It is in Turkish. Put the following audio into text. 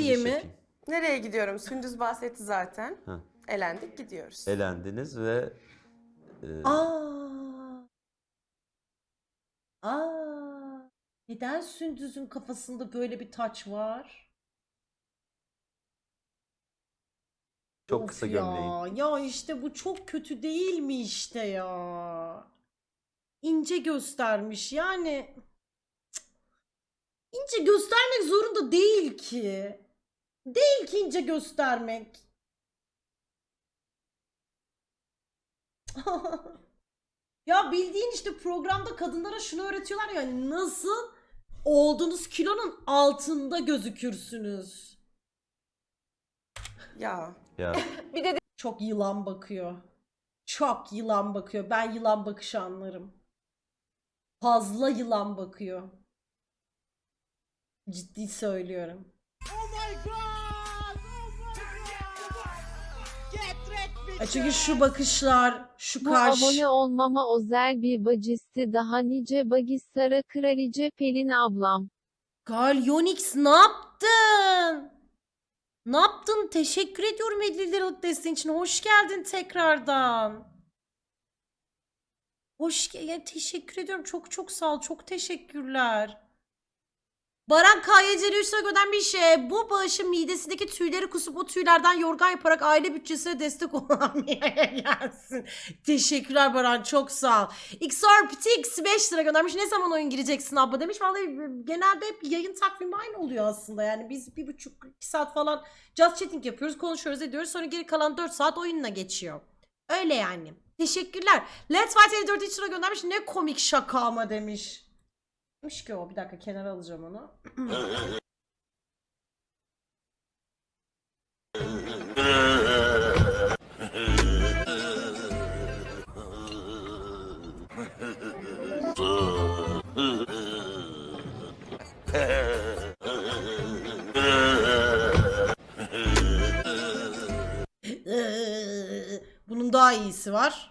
diye mi? Nereye gidiyorum? Sündüz bahsetti zaten. Ha. Elendik gidiyoruz. Elendiniz ve e, Aa. Aa. Neden Sündüz'ün kafasında böyle bir taç var? çok Of kısa ya. gömleğin. Ya işte bu çok kötü değil mi işte ya? İnce göstermiş yani. Cık. İnce göstermek zorunda değil ki. Değil ki ince göstermek. ya bildiğin işte programda kadınlara şunu öğretiyorlar ya nasıl olduğunuz kilonun altında gözükürsünüz. Ya Ya Çok yılan bakıyor. Çok yılan bakıyor. Ben yılan bakışı anlarım. Fazla yılan bakıyor. Ciddi söylüyorum. Ya Çünkü şu bakışlar, şu Bu kaş. abone olmama özel bir bacısı daha nice bagis Sara Kraliçe Pelin ablam. Galyonix ne yaptın? Ne yaptın? Teşekkür ediyorum 50 liralık desteğin için. Hoş geldin tekrardan. Hoş ge- ya teşekkür ediyorum. Çok çok sağ ol. Çok teşekkürler. Baran KYC'li 3 lira göndermiş. E, bu bağışın midesindeki tüyleri kusup o tüylerden yorgan yaparak aile bütçesine destek olan gelsin. Teşekkürler Baran. Çok sağ ol. XRPTX 5 lira göndermiş. Ne zaman oyun gireceksin abla demiş. Vallahi genelde hep yayın takvimi aynı oluyor aslında. Yani biz bir buçuk iki saat falan just chatting yapıyoruz. Konuşuyoruz ediyoruz. Sonra geri kalan 4 saat oyunla geçiyor. Öyle yani. Teşekkürler. Let's Fight 54 3 lira göndermiş. Ne komik şaka ama demiş. Demiş ki o. Bir dakika kenara alacağım onu. Bunun daha iyisi var.